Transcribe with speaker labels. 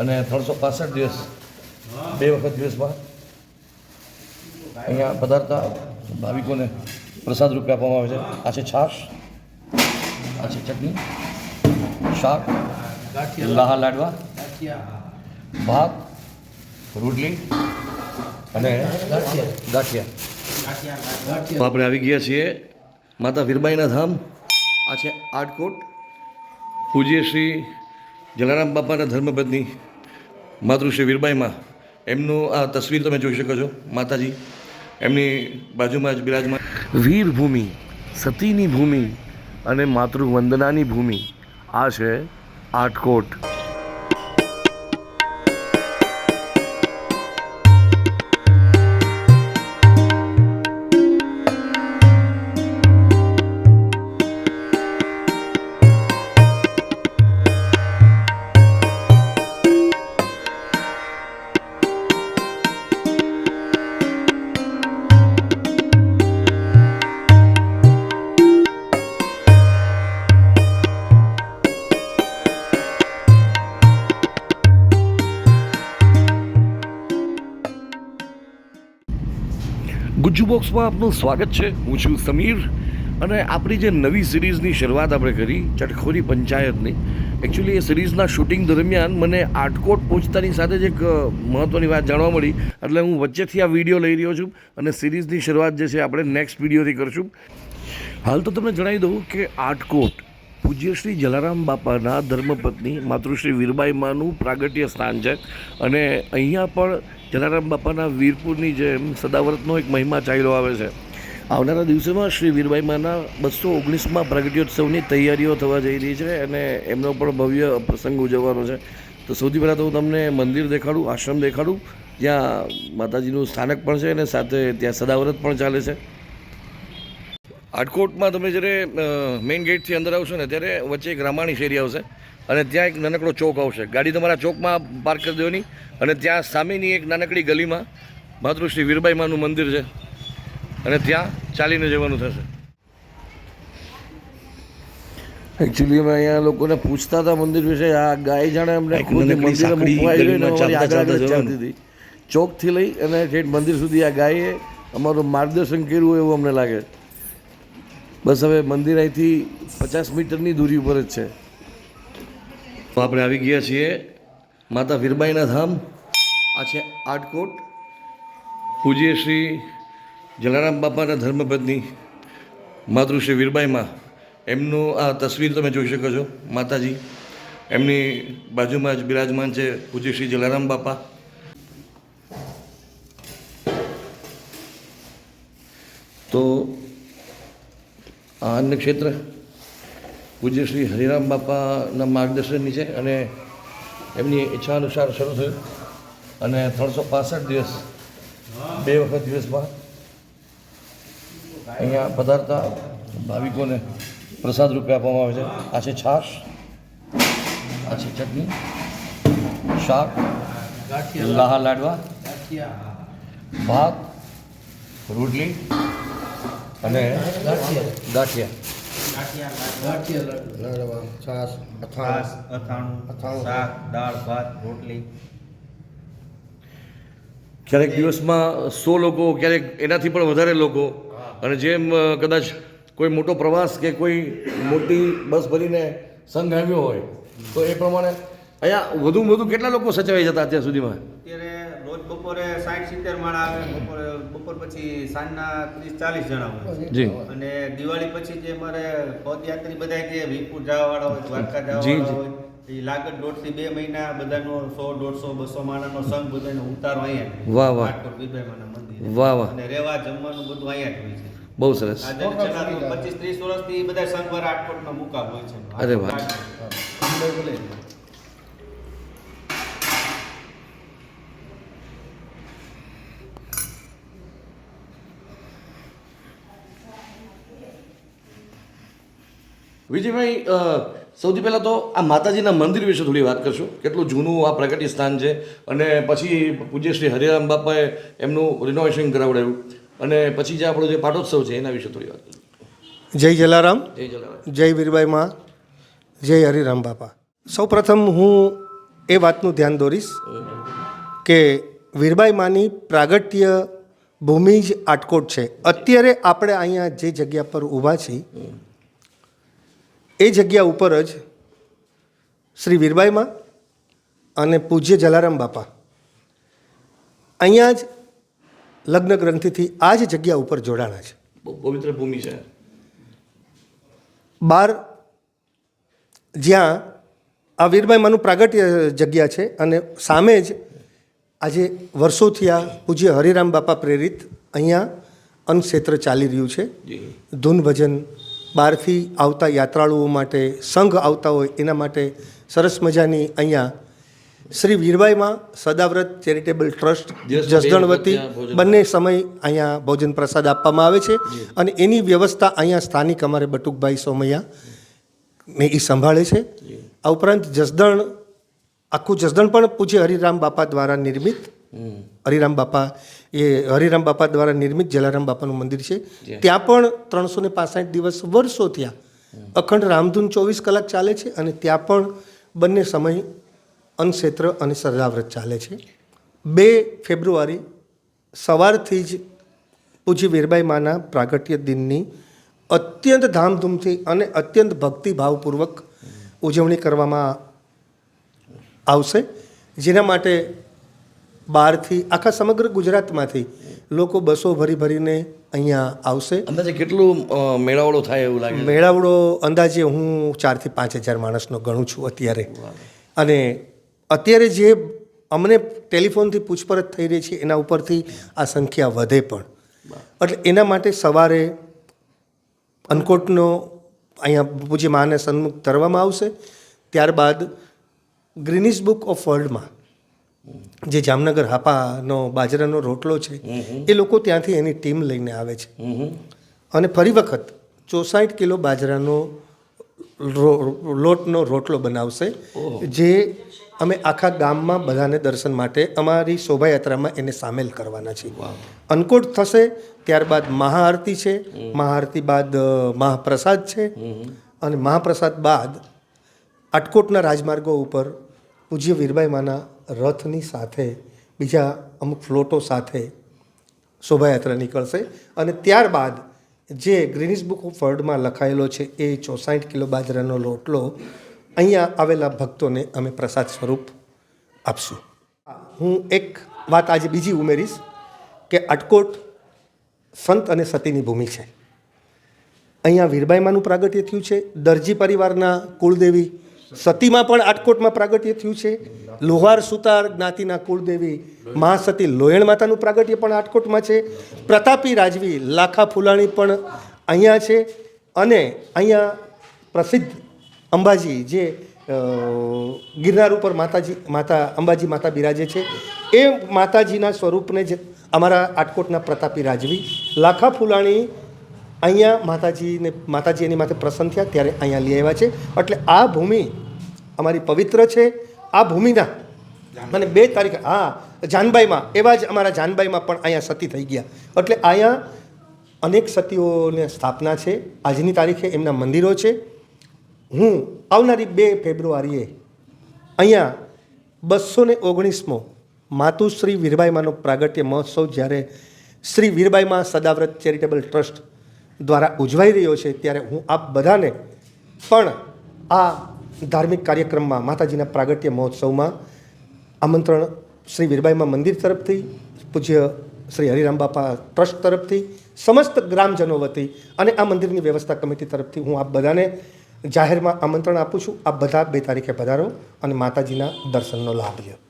Speaker 1: અને ત્રણસો પાસઠ દિવસ, બે વખત દિવસમાં અહીંયા પધારતા ભાવિકોને પ્રસાદ રૂપે આપવામાં આવે છે. આ છે છાશ, આ છે ચટણી, શાક, લાહા લાડવા, ભાત, રોટલી અને ગાંઠિયા. આપણે આવી ગયા છીએ માતા વીરબાઈના ધામ. આ છે આટકોટ પૂજ્ય શ્રી જલારામ બાપાના ધર્મપત્ની માતૃશ્રી વીરબાઈમાં. એમનું આ તસવીર તમે જોઈ શકો છો, માતાજી. એમની બાજુમાં જ બિરાજમાન. વીરભૂમિ, સતીની ભૂમિ અને માતૃવંદનાની ભૂમિ. આ છે આટકોટ ગુજ્જુ બોક્સમાં આપનું સ્વાગત છે. હું છું સમીર અને આપણી જે નવી સિરીઝની શરૂઆત આપણે કરી, ચટખોરી પંચાયતની એકચ્યુઅલી એ સિરીઝના શૂટિંગ દરમિયાન મને આટકોટ પહોંચતાની સાથે જ એક મહત્ત્વની વાત જાણવા મળી. એટલે હું વચ્ચેથી આ વીડિયો લઈ રહ્યો છું અને સિરીઝની શરૂઆત જે છે આપણે નેક્સ્ટ વિડીયોથી કરશું. હાલ તો તમને જણાવી દઉં કે આટકોટ પૂજ્ય શ્રી જલારામ બાપાના ધર્મપત્ની માતૃશ્રી વીરબાઈ માનું પ્રાગટ્ય સ્થાન છે. અને અહીંયા પણ જલારામ બાપાના વીરપુરની જેમ સદાવ્રતનો એક મહિમા ચાલ્યો આવે છે. આવનારા દિવસોમાં શ્રી વીરબાઈ માના બસો ઓગણીસમાં પ્રાગટ્યોત્સવની તૈયારીઓ થવા જઈ રહી છે અને એમનો પણ ભવ્ય પ્રસંગ ઉજવવાનો છે. તો સૌથી પહેલાં તો હું તમને મંદિર દેખાડું, આશ્રમ દેખાડું. જ્યાં માતાજીનું સ્થાનક પણ છે અને સાથે ત્યાં સદાવ્રત પણ ચાલે છે. આટકોટમાં તમે જ્યારે મેઇન ગેટથી અંદર આવશો ને ત્યારે વચ્ચે એક રામાણી શેરી આવશે. અને ત્યાં એક નાનકડો ચોક આવશે. ગાડી તમારા ચોકમાં પાર્ક કરી દેવાની. અને ત્યાં સામેની એક નાનકડી ગલીમાં માતૃશ્રી વીરબાઈમાનું મંદિર છે. અને ત્યાં ચાલીને જવાનું થશે. એકચ્યુઅલી અમે અહીંયા લોકોને પૂછતા હતા મંદિર વિશે. આ ગાય જાણે અમને ખુદ મંદિરે ચોકથી લઈ અને જે મંદિર સુધી આ ગાયે અમારું માર્ગદર્શન કર્યું એવું અમને લાગે. બસ હવે મંદિર અહીંથી પચાસ મીટરની દૂરી ઉપર જ છે. તો આપણે આવી ગયા છીએ માતા વીરબાઈના ધામ. આ છે આટકોટ પૂજ્ય શ્રી જલારામ બાપાના ધર્મપત્ની માતૃશ્રી વીરબાઈમાં. એમનું આ તસવીર તમે જોઈ શકો છો, માતાજી. એમની બાજુમાં જ બિરાજમાન છે પૂજ્ય શ્રી જલારામ બાપા. તો આ અન્ય ક્ષેત્ર પૂજ્ય શ્રી હરિરામ બાપાના માર્ગદર્શન નીચે અને એમની ઈચ્છા અનુસાર શરૂ થયું. અને ત્રણસો પાસઠ દિવસ બે વખત દિવસમાં અહીંયા પધારતા ભાવિકોને પ્રસાદ રૂપે આપવામાં આવે છે. આ છે છાશ આ છે ચટણી શાક લાહા લાડવા ભાત રોટલી અને ક્યારેક દિવસમાં સો લોકો ક્યારેક એનાથી પણ વધારે લોકો. અને જેમ કદાચ કોઈ મોટો પ્રવાસ કે કોઈ મોટી બસ ભરીને સંઘ આવ્યો હોય તો એ પ્રમાણે અહીંયા વધુ વધુ કેટલા લોકો સચવાઈ જતા અત્યાર સુધીમાં?
Speaker 2: બપોરે સાઠ સિત્તેર માળા આવે બપોરે બપોર પછી સાંજના ત્રીસ ચાલીસ જણા હોય.
Speaker 1: જી.
Speaker 2: અને દિવાળી પછી જે મારે પદયાત્રી બધા જે વીરપુર જવા વાળા હોય દ્વારકા જવા વાળા હોય એ લાગત દોઢથી બે મહિના બધાનો સો દોઢસો બસો માણાનો સંઘ બધાનો ઉતારો અહીંયા.
Speaker 1: વાહ, વાહ.
Speaker 2: મંદિર.
Speaker 1: વાહ વાહ.
Speaker 2: અને રહેવા જમવાનું બધું અહીંયા જ હોય છે.
Speaker 1: બહુ સરસ.
Speaker 2: પચીસ ત્રીસ વર્ષથી બધા સંઘ વાળા રાજકોટમાં મુકામ હોય છે.
Speaker 1: અરે વાહ. વિજયભાઈ સૌથી પહેલાં તો આ માતાજીના મંદિર વિશે થોડી વાત કરશું. કેટલું જૂનું આ પ્રગતિ સ્થાન છે અને પછી પૂજ્ય શ્રી હરિરામ બાપાએ એમનું રિનોવેશન કરાવડાવ્યું. અને પછી જે આપણો જે પાટોત્સવ છે એના વિશે થોડી વાત કરશું.
Speaker 3: જય જલારામ.
Speaker 1: જય જલારામ.
Speaker 3: જય વીરબાઈ માં. જય હરિરામ બાપા. સૌ પ્રથમ હું એ વાતનું ધ્યાન દોરીશ કે વીરબાઈ માની પ્રાગટ્ય ભૂમિ જ આટકોટ છે. અત્યારે આપણે અહીંયા જે જગ્યા પર ઊભા છીએ એ જગ્યા ઉપર જ શ્રી વીરબાઈમાં અને પૂજ્ય જલારામ બાપા. અહીંયા જ લગ્ન ગ્રંથિથી આ જ જગ્યા ઉપર જોડાણા છે.
Speaker 1: પવિત્ર ભૂમિ છે.
Speaker 3: બાર જ્યાં આ વીરબાઈ માનું પ્રાગટ્ય જગ્યા છે અને સામે જ આજે વર્ષોથી આ પૂજ્ય હરિરામ બાપા પ્રેરિત અહીંયા અન્નક્ષેત્ર ચાલી રહ્યું છે. ધૂન ભજન બહારથી આવતા યાત્રાળુઓ માટે સંઘ આવતા હોય એના માટે સરસ મજાની અહીંયા શ્રી વીરબાઈમાં સદાવ્રત ચેરિટેબલ ટ્રસ્ટ
Speaker 1: જસદણવતી
Speaker 3: જસદણ વતી બંને સમય અહીંયા ભોજન પ્રસાદ આપવામાં આવે છે. અને એની વ્યવસ્થા અહીંયા સ્થાનિક અમારે બટુકભાઈ સોમૈયા ને એ સંભાળે છે. આ ઉપરાંત જસદણ આખું જસદણ પણ પૂજ્ય હરિરામ બાપા દ્વારા નિર્મિત હરિરામ બાપા એ હરિરામ બાપા દ્વારા નિર્મિત જલારામ બાપાનું મંદિર છે. ત્યાં પણ ત્રણસો ને પાસઠ દિવસ વર્ષો થયા. અખંડ રામધૂન ચોવીસ કલાક ચાલે છે અને ત્યાં પણ બંને સમય અન્નક્ષેત્ર અને સરદાવ્રત ચાલે છે. બે ફેબ્રુઆરી સવારથી જ પૂજ્ય વીરબાઈ માના પ્રાગટ્ય દિનની અત્યંત ધામધૂમથી અને અત્યંત ભક્તિભાવપૂર્વક ઉજવણી કરવામાં આવશે. જેના માટે બહારથી આખા સમગ્ર ગુજરાતમાંથી લોકો બસો ભરી ભરીને અહીંયા આવશે.
Speaker 1: અંદાજે કેટલું મેળાવડો થાય એવું લાગે?
Speaker 3: મેળાવડો અંદાજે હું ચારથી પાંચ હજાર માણસનો ગણું છું અત્યારે. અને અત્યારે જે અમને ટેલિફોનથી પૂછપરછ થઈ રહી છે એના ઉપરથી આ સંખ્યા વધે પણ. એટલે એના માટે સવારે અનકોટનો અહીંયા પૂજ્ય માને સન્મુખ ધરવામાં આવશે. ત્યારબાદ ગ્રીનિસ બુક ઓફ વર્લ્ડમાં જે જામનગર હાપાનો બાજરાનો રોટલો છે એ લોકો ત્યાંથી એની ટીમ લઈને આવે છે. અને ફરી વખત ચોસાઠ કિલો બાજરાનો લોટનો રોટલો બનાવશે જે અમે આખા ગામમાં બધાને દર્શન માટે અમારી શોભાયાત્રામાં એને સામેલ કરવાના છીએ. અન્નકૂટ થશે ત્યારબાદ મહાઆરતી છે મહાઆરતી બાદ મહાપ્રસાદ છે અને મહાપ્રસાદ બાદ આટકોટના રાજમાર્ગો ઉપર પૂજ્ય વીરબાઈ માના રથની સાથે, બીજા અમુક ફ્લોટો સાથે શોભાયાત્રા નીકળશે. અને ત્યારબાદ જે ગ્રીનિસ બુક ઓફ વર્લ્ડમાં લખાયેલો છે, એ ચોસાઠ કિલો બાજરાનો લોટલો, અહીંયા આવેલા ભક્તોને અમે પ્રસાદ સ્વરૂપ આપશું. હું એક વાત આજે બીજી ઉમેરીશ કે અટકોટ સંત અને સતીની ભૂમિ છે. અહીંયા વીરબાઈમાનું પ્રાગટ્ય થયું છે. દરજી પરિવારના કુળદેવી સતીમાં પણ આટકોટમાં પ્રાગટ્ય થયું છે. લોહાર સુતાર જ્ઞાતિના કુળદેવી મહાસતી લોયણ માતાનું પ્રાગટ્ય પણ આટકોટમાં છે. પ્રતાપી રાજવી, લાખા ફુલાણી પણ અહીંયા છે અને અહીંયા પ્રસિદ્ધ અંબાજી જે ગિરનાર ઉપર માતાજી, માતા, અંબાજી માતા બિરાજે છે. એ માતાજીના સ્વરૂપને જ અમારા આટકોટના પ્રતાપી રાજવી, લાખા ફુલાણી અહીંયા માતાજીને માતાજી એની માથે પ્રસન્ન થયા ત્યારે અહીંયા લઈ આવ્યા છે. એટલે આ ભૂમિ અમારી પવિત્ર છે. આ ભૂમિના અને બે તારીખ હા જાનબાઈમાં એવા જ અમારા જાનબાઈમાં પણ અહીંયા સતી થઈ ગયા. એટલે અહીંયા અનેક સતીઓને સ્થાપના છે. આજની તારીખે એમના મંદિરો છે. હું આવનારી બે ફેબ્રુઆરીએ અહીંયા બસો ને ઓગણીસમો માતુશ્રી વીરબાઈમાનો પ્રાગટ્ય મહોત્સવ જ્યારે શ્રી વીરબાઈમાં સદાવ્રત ચેરિટેબલ ટ્રસ્ટ દ્વારા ઉજવાઈ રહ્યો છે ત્યારે હું આપ બધાને પણ આ ધાર્મિક કાર્યક્રમમાં માતાજીના પ્રાગટ્ય મહોત્સવમાં આમંત્રણ શ્રી વીરબાઈમાં મંદિર તરફથી, પૂજ્ય શ્રી હરિરામ બાપા ટ્રસ્ટ તરફથી, સમસ્ત ગ્રામજનો વતી અને આ મંદિરની વ્યવસ્થા કમિટી તરફથી હું આપ બધાને જાહેરમાં આમંત્રણ આપું છું. આપ બધા બે તારીખે પધારો અને માતાજીના દર્શનનો લાભ લ્યો